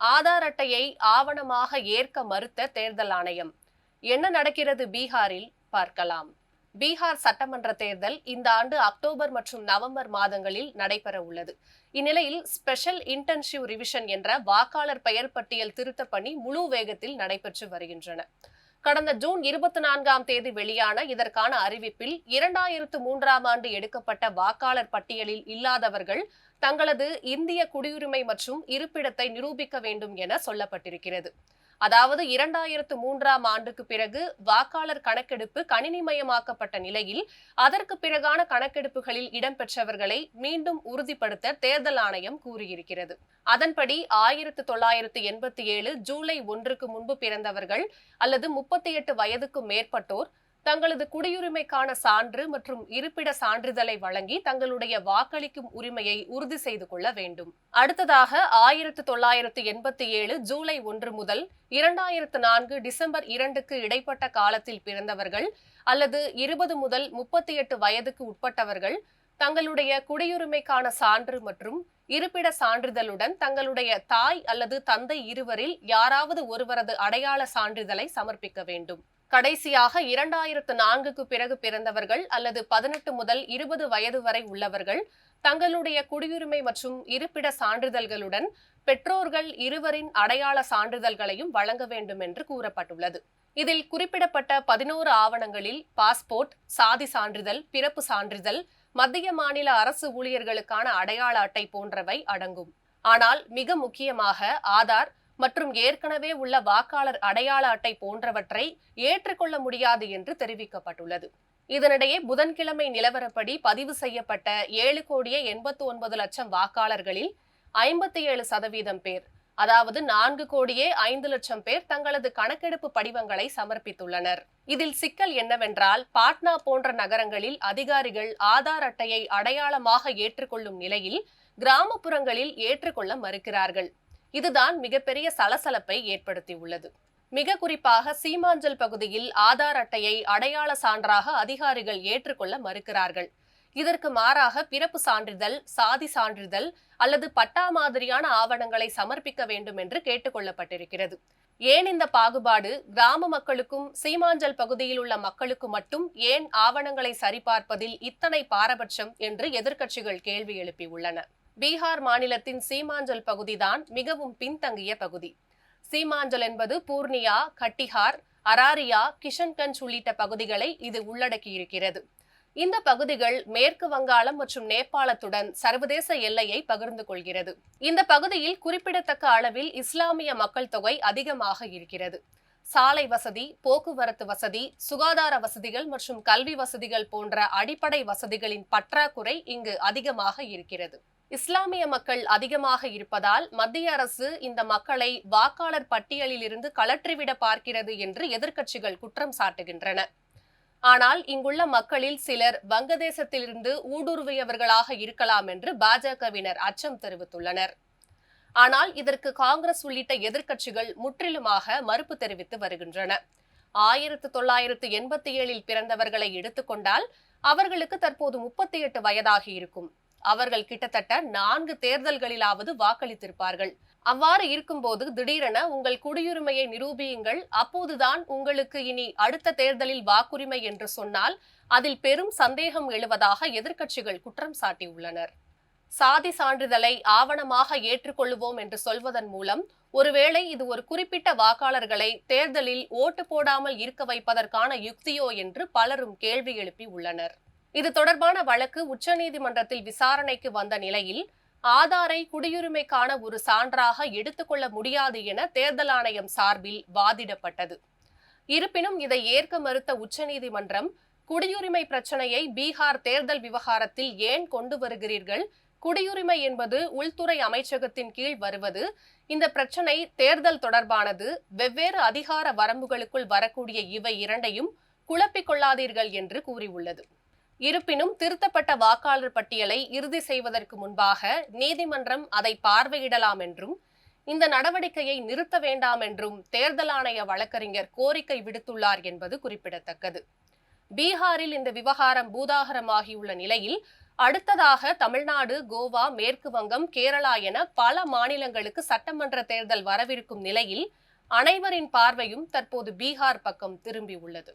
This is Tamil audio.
ஆதார் அட்டையை ஆவணமாக ஏற்க மறுத்த தேர்தல் ஆணையம். என்ன நடக்கிறது பீகாரில்? பார்க்கலாம். பீகார் சட்டமன்ற தேர்தல் இந்த ஆண்டு அக்டோபர் மற்றும் நவம்பர் மாதங்களில் நடைபெற உள்ளது. இந்நிலையில் ஸ்பெஷல் இன்டென்சிவ் ரிவிஷன் என்ற வாக்காளர் பெயர் பட்டியல் திருத்த பணி முழு வேகத்தில் நடைபெற்று வருகின்றன. கடந்த ஜூன் இருபத்தி நான்காம் தேதி வெளியான இதற்கான அறிவிப்பில் இரண்டாயிரத்து மூன்றாம் ஆண்டு எடுக்கப்பட்ட வாக்காளர் பட்டியலில் இல்லாதவர்கள் தங்களது இந்திய குடியுரிமை மற்றும் இருப்பிடத்தை நிரூபிக்க வேண்டும் என சொல்லப்பட்டிருக்கிறது. அதாவது இரண்டாயிரத்து மூன்றாம் ஆண்டுக்கு பிறகு வாக்காளர் கணக்கெடுப்பு கணினிமயமாக்கப்பட்ட நிலையில் அதற்கு பிறகான கணக்கெடுப்புகளில் இடம்பெற்றவர்களை மீண்டும் உறுதிப்படுத்த தேர்தல் ஆணையம் கூறியிருக்கிறது. அதன்படி ஆயிரத்து தொள்ளாயிரத்து எண்பத்தி ஏழு ஜூலை ஒன்றுக்கு முன்பு பிறந்தவர்கள் அல்லது முப்பத்தி எட்டு வயதுக்கு மேற்பட்டோர் தங்களது குடியுரிமைக்கான சான்று மற்றும் இருப்பிட சான்றிதழை வழங்கி தங்களுடைய வாக்களிக்கும் உரிமையை உறுதி செய்து கொள்ள வேண்டும். அடுத்ததாக ஆயிரத்து தொள்ளாயிரத்து எண்பத்தி ஏழு ஜூலை ஒன்று முதல் இரண்டாயிரத்து நான்கு டிசம்பர் இரண்டுக்கு இடைப்பட்ட காலத்தில் பிறந்தவர்கள் அல்லது இருபது முதல் முப்பத்தி எட்டு வயதுக்கு உட்பட்டவர்கள் தங்களுடைய குடியுரிமைக்கான சான்று மற்றும் இருப்பிட சான்றிதழுடன் தங்களுடைய தாய் அல்லது தந்தை இருவரில் யாராவது ஒருவரது அடையாள சான்றிதழை சமர்ப்பிக்க வேண்டும். கடைசியாக இரண்டாயிரத்து நான்குக்கு பிறகு பிறந்தவர்கள் அல்லது பதினெட்டு முதல் இருபது வயது வரை உள்ளவர்கள் தங்களுடைய குடியுரிமை மற்றும் இருப்பிட சான்றிதழ்களுடன் பெற்றோர்கள் இருவரின் அடையாள சான்றிதழ்களையும் வழங்க வேண்டும் என்று கூறப்பட்டுள்ளது. இதில் குறிப்பிடப்பட்ட பதினோரு ஆவணங்களில் பாஸ்போர்ட் சாதி சான்றிதழ் பிறப்பு சான்றிதழ் மத்திய மாநில அரசு ஊழியர்களுக்கான அடையாள அட்டை போன்றவை அடங்கும். ஆனால் மிக முக்கியமாக ஆதார் மற்றும் ஏற்கனவே உள்ள வாக்காளர் அடையாள அட்டை போன்றவற்றை ஏற்றுக்கொள்ள முடியாது என்று தெரிவிக்கப்பட்டுள்ளது. இதனிடையே புதன்கிழமை நிலவரப்படி பதிவு செய்யப்பட்ட ஏழு கோடியே எண்பத்தி ஒன்பது லட்சம் வாக்காளர்களில் ஐம்பத்தி ஏழு சதவீதம் பேர் அதாவது நான்கு கோடியே ஐந்து லட்சம் பேர் தங்களது கணக்கெடுப்பு படிவங்களை சமர்ப்பித்துள்ளனர். இதில் சிக்கல் என்னவென்றால் பாட்னா போன்ற நகரங்களில் அதிகாரிகள் ஆதார் அட்டையை அடையாளமாக ஏற்றுக்கொள்ளும் நிலையில் கிராமப்புறங்களில் ஏற்றுக்கொள்ள மறுக்கிறார்கள். இதுதான் மிகப்பெரிய சலசலப்பை ஏற்படுத்தியுள்ளது. மிக குறிப்பாக சீமாஞ்சல் பகுதியில் ஆதார் அட்டையை அடையாள சான்றாக அதிகாரிகள் ஏற்றுக்கொள்ள மறுக்கிறார்கள். இதற்கு மாறாக பிறப்பு சான்றிதழ் சாதி சான்றிதழ் அல்லது பட்டா மாதிரியான ஆவணங்களை சமர்ப்பிக்க வேண்டும் என்று கேட்டுக்கொள்ளப்பட்டிருக்கிறது. ஏன் இந்த பாகுபாடு? கிராம மக்களுக்கும் சீமாஞ்சல் பகுதியில் உள்ள மக்களுக்கு மட்டும் ஏன் ஆவணங்களை சரிபார்ப்பதில் இத்தனை பாரபட்சம் என்று எதிர்க்கட்சிகள் கேள்வி எழுப்பியுள்ளன பீகார் மாநிலத்தின் சீமாஞ்சல் பகுதிதான் மிகவும் பின்தங்கிய பகுதி. சீமாஞ்சல் என்பது பூர்ணியா கட்டிஹார் அராரியா கிஷன்கஞ்ச் உள்ளிட்ட பகுதிகளை இது உள்ளடக்கியிருக்கிறது. இந்த பகுதிகள் மேற்கு வங்காளம் மற்றும் நேபாளத்துடன் சர்வதேச எல்லையை பகிர்ந்து கொள்கிறது. இந்த பகுதியில் குறிப்பிடத்தக்க அளவில் இஸ்லாமிய மக்கள் தொகை அதிகமாக இருக்கிறது. சாலை வசதி போக்குவரத்து வசதி சுகாதார வசதிகள் மற்றும் கல்வி வசதிகள் போன்ற அடிப்படை வசதிகளின் பற்றாக்குறை இங்கு அதிகமாக இருக்கிறது. இஸ்லாமிய மக்கள் அதிகமாக இருப்பதால் மத்திய அரசு இந்த மக்களை வாக்காளர் பட்டியலில் இருந்து கலற்றிவிட பார்க்கிறது என்று எதிர்க்கட்சிகள் குற்றம் சாட்டுகின்றன. ஆனால் இங்குள்ள மக்களில் சிலர் வங்கதேசத்திலிருந்து ஊடுருவியவர்களாக இருக்கலாம் என்று பாஜகவினர் அச்சம் தெரிவித்துள்ளனர். ஆனால் இதற்கு காங்கிரஸ் உள்ளிட்ட எதிர்க்கட்சிகள் முற்றிலுமாக மறுப்பு தெரிவித்து வருகின்றன. ஆயிரத்து தொள்ளாயிரத்து எண்பத்தி ஏழில் பிறந்தவர்களை எடுத்துக்கொண்டால் அவர்களுக்கு தற்போது முப்பத்தி எட்டு வயதாகி இருக்கும். அவர்கள் கிட்டத்தட்ட நான்கு தேர்தல்களிலாவது வாக்களித்திருப்பார்கள். அவ்வாறு இருக்கும்போது திடீரென உங்கள் குடியுரிமையை நிரூபியுங்கள். அப்போதுதான் உங்களுக்கு இனி அடுத்த தேர்தலில் வாக்குரிமை என்று சொன்னால் அதில் பெரும் சந்தேகம் எழுவதாக எதிர்க்கட்சிகள் குற்றம் சாட்டியுள்ளனர். சாதி சான்றிதழை ஆவணமாக ஏற்றுக்கொள்வோம் என்று சொல்வதன் மூலம் ஒருவேளை இது ஒரு குறிப்பிட்ட வாக்காளர்களை தேர்தலில் ஓட்டு போடாமல் இருக்க வைப்பதற்கான யுக்தியோ என்று பலரும் கேள்வி எழுப்பி உள்ளனர். இது தொடர்பான வழக்கு உச்சநீதிமன்றத்தில் விசாரணைக்கு வந்த நிலையில் ஆதாரை குடியுரிமைக்கான ஒரு சான்றாக எடுத்துக்கொள்ள முடியாது என தேர்தல் ஆணையம் சார்பில் வாதிடப்பட்டது. இருப்பினும் இதை ஏற்க மறுத்த உச்சநீதிமன்றம் குடியுரிமை பிரச்சனையை பீகார் தேர்தல் விவகாரத்தில் ஏன் கொண்டு வருகிறீர்கள்? குடியுரிமை என்பது உள்துறை அமைச்சகத்தின் கீழ் வருவது இந்த பிரச்சனை தேர்தல் தொடர்பானது வெவ்வேறு அதிகார வரம்புகளுக்குள் வரக்கூடிய இவை இரண்டையும் குழப்பிக் கொள்ளாதீர்கள் என்று கூறியுள்ளது. இருப்பினும் திருத்தப்பட்ட வாக்காளர் பட்டியலை இறுதி செய்வதற்கு முன்பாக நீதிமன்றம் அதை பார்வையிடலாம் என்றும் இந்த நடவடிக்கையை நிறுத்த வேண்டாம் என்றும் தேர்தல் ஆணைய வழக்கறிஞர் கோரிக்கை விடுத்துள்ளார் என்பது குறிப்பிடத்தக்கது. பீகாரில் இந்த விவகாரம் பூதாகரமாகியுள்ள நிலையில் அடுத்ததாக தமிழ்நாடு கோவா மேற்கு வங்கம் கேரளா என பல மாநிலங்களுக்கு சட்டமன்ற தேர்தல் வரவிருக்கும் நிலையில் அனைவரின் பார்வையும் தற்போது பீகார் பக்கம் திரும்பி உள்ளது.